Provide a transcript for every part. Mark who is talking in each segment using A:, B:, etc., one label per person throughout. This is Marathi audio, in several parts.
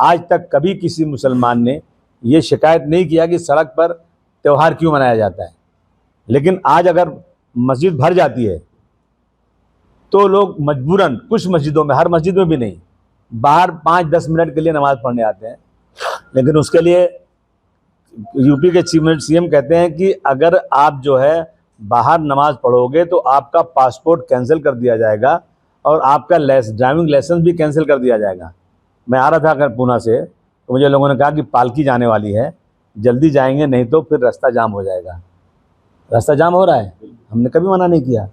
A: आज तक कभी किसी मुसलमान ने ये शिकायत नहीं किया कि सड़क पर त्यौहार क्यों मनाया जाता है। लेकिन आज अगर मस्जिद भर जाती है तो लोग मजबूरन कुछ मस्जिदों में, हर मस्जिद में भी नहीं, बाहर पाँच दस मिनट के लिए नमाज़ पढ़ने आते हैं। लेकिन उसके लिए यूपी के चीफ सीएम कहते हैं कि अगर आप जो है बाहर नमाज़ पढ़ोगे तो आपका पासपोर्ट कैंसिल कर दिया जाएगा और आपका ड्राइविंग लाइसेंस भी कैंसिल कर दिया जाएगा। मैं आ रहा था अगर पूना से तो मुझे लोगों ने कहा कि पालकी जाने वाली है, जल्दी जाएँगे, नहीं तो फिर रास्ता जाम हो जाएगा। रास्ता जाम हो रहा है? हमने कभी मना नहीं किया।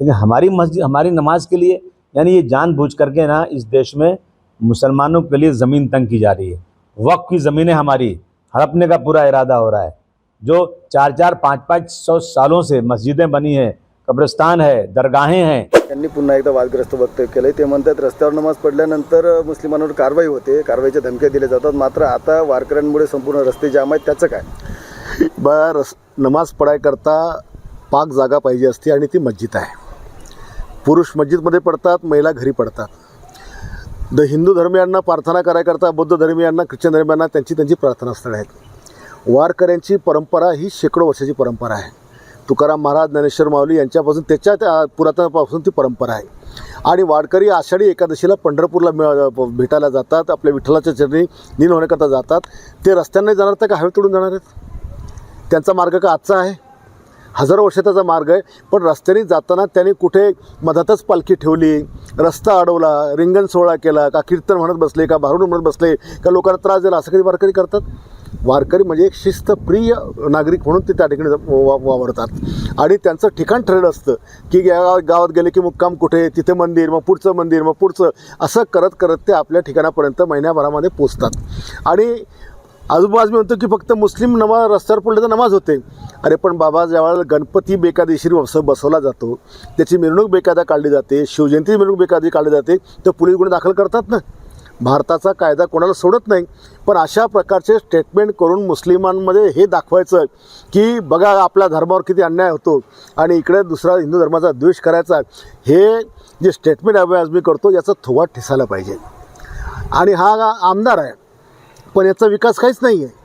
A: लेकिन हमारी मस्जिद, हमारी नमाज़ के लिए, यानी ये जानबूझ करके ना, इस देश में मुसलमानों के लिए ज़मीन तंग की जा रही है। वक्त की ज़मीनें हमारी, हड़पने का पूरा इरादा हो रहा है। जो चार चार, पाँच पाँच सौ सालों से मस्जिदें बनी हैं कब्रिस्तान है दरगाहें हैं।
B: त्यांनी पुन्हा एकदा वादग्रस्त वक्तव्य केलंय. ते म्हणतात रस्त्यावर नमाज पडल्यानंतर मुस्लिमांवर कारवाई होते. कारवाईच्या धमक्या दिल्या जातात. मात्र आता वारकऱ्यांमुळे संपूर्ण रस्ते जाम आहेत. त्याचं काय? बा रस नमाज पडायकरता पाक जागा पाहिजे असते आणि ती मस्जिद आहे. पुरुष मस्जिदमध्ये पडतात महिला घरी पडतात. द हिंदू धर्मियांना प्रार्थना करायकरता बौद्ध धर्मियांना ख्रिश्चन धर्मियांना त्यांची त्यांची प्रार्थनास्थळं आहेत. वारकऱ्यांची परंपरा ही शेकडो वर्षाची परंपरा आहे. तुकाराम महाराज ज्ञानेश्वर माऊली यांच्यापासून त्याच्या त्या पुरातनापासून ती परंपरा आहे. आणि वाडकरी आषाढी एकादशीला पंढरपूरला मिळ- भेटायला जातात आपल्या विठ्ठलाच्या चरणी नीन होण्याकरता जातात. ते रस्त्याने जाणार तर का? हवे तोडून जाणार आहेत? त्यांचा मार्ग का आजचा आहे? हजारो वर्षाचा मार्ग आहे पण रस्त्याने जाताना त्यांनी कुठे मधातच पालखी ठेवली रस्ता अडवला रिंगण सोहळा केला का कीर्तन म्हणत बसले का भारुड म्हणत बसले का लोकांना त्रास दिला असं कधी वारकरी करतात? वारकरी म्हणजे एक शिस्तप्रिय नागरिक म्हणून ते त्या ठिकाणी वा- वावरतात. आणि त्यांचं ठिकाण ठरलं असतं की या गावात गेले की मुक्काम कुठे तिथे मंदिर मग पुढचं मंदिर मग पुढचं असं करत करत ते आपल्या ठिकाणापर्यंत महिन्याभरामध्ये पोचतात. आणि आजूबाजू मी म्हणतो की फक्त मुस्लिम नमाज रस्त्यावर पडले तर नमाज होते. अरे पण बाबा ज्यावेळेला गणपती बेकायदेशीर बस बसवला जातो त्याची मिरवणूक बेकायदा काढली जाते शिवजयंती मिरवणूक बेकायदा काढली जाते तर पोलीस गुन्हे दाखल करतात ना. भारताचा कायदा कोणाला सोडत नाही. पण अशा प्रकारचे स्टेटमेंट करून मुस्लिमांमध्ये हे दाखवायचं की बघा आपल्या धर्मावर किती अन्याय होतो आणि इकडे दुसरा हिंदू धर्माचा द्वेष करायचा हे जे स्टेटमेंट आज मी करतो याचा थोवा ठेसायला पाहिजे. आणि हा आमदार आहे पण याचा विकास काहीच नाही आहे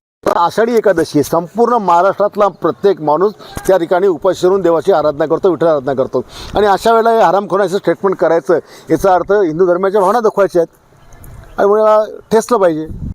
B: आषाढी एकादशी संपूर्ण महाराष्ट्रातला प्रत्येक माणूस त्या ठिकाणी उपास करून देवाची आराधना करतो विठ्ठल आराधना करतो. आणि अशा वेळेला हे हरामखोराचं स्टेटमेंट करायचं याचा अर्थ हिंदू धर्माच्या भावना दुखवायच्या आहेत. आणि मला ठेसलं पाहिजे.